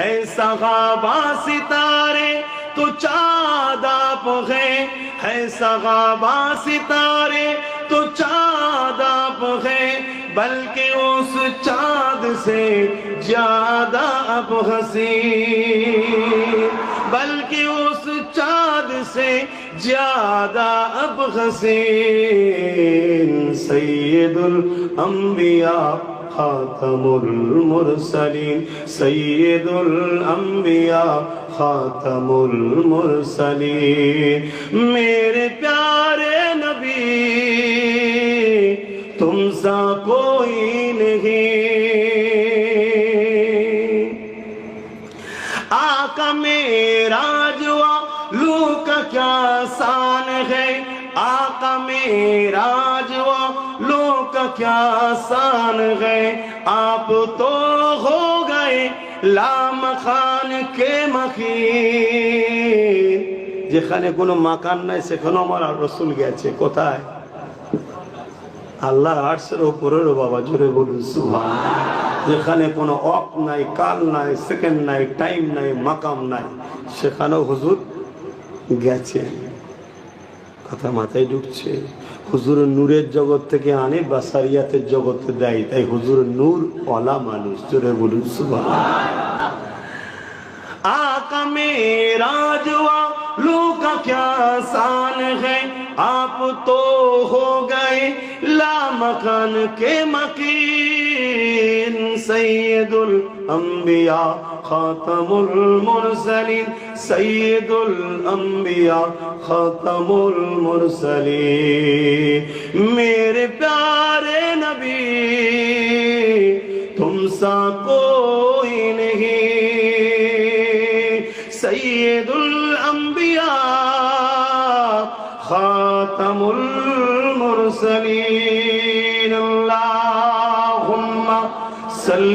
है सगाबा सितारे तो चाँद है। है सगाबा सितारे तो चाँद है। बल्कि उस चाँद से ज़्यादा अब हँसी। बल्कि उस चाँद से ज़्यादा अब हसीन सैयदुल अंबिया खातमुल मुरसलीन सैयदुल अंबिया खातमुल मुरसलीन मेरे प्यारे नबी तुम सा कोई नहीं आका मेरा जुआ लू का क्या शान है आका मेरा जुआ लू का क्या शान है आप तो हो गए लाम खान के মখিন যেখানে কোনো মাকান নাই সেখানে আমার রসুল গেছে কোথায় আল্লাহ আর্টসের ওপরেরও বাবা জোরে বলুন সুবহান যেখানে কোনো অক নাই কাল নাই সেকেন্ড নাই টাইম নাই মাকাম নাই সেখানেও হুজুর গেছে কথা মাথায় ঢুকছে হুজুরের নূরের জগৎ থেকে আনে বাসারিয়াতের জগতে দেয় তাই হুজুরের নূর অলা মানুষ জোরে বলুন সুবহান आका मेरा जुआ लू का क्या शान है आप तो हो गए लामकान के मकीन सैयदुल الأنبياء خاتم المرسلين سيد الأنبياء خاتم المرسلين میرے پیارے نبی تم سا کوئی نہیں سید الانبیاء خاتم المرسلین اللہم صلی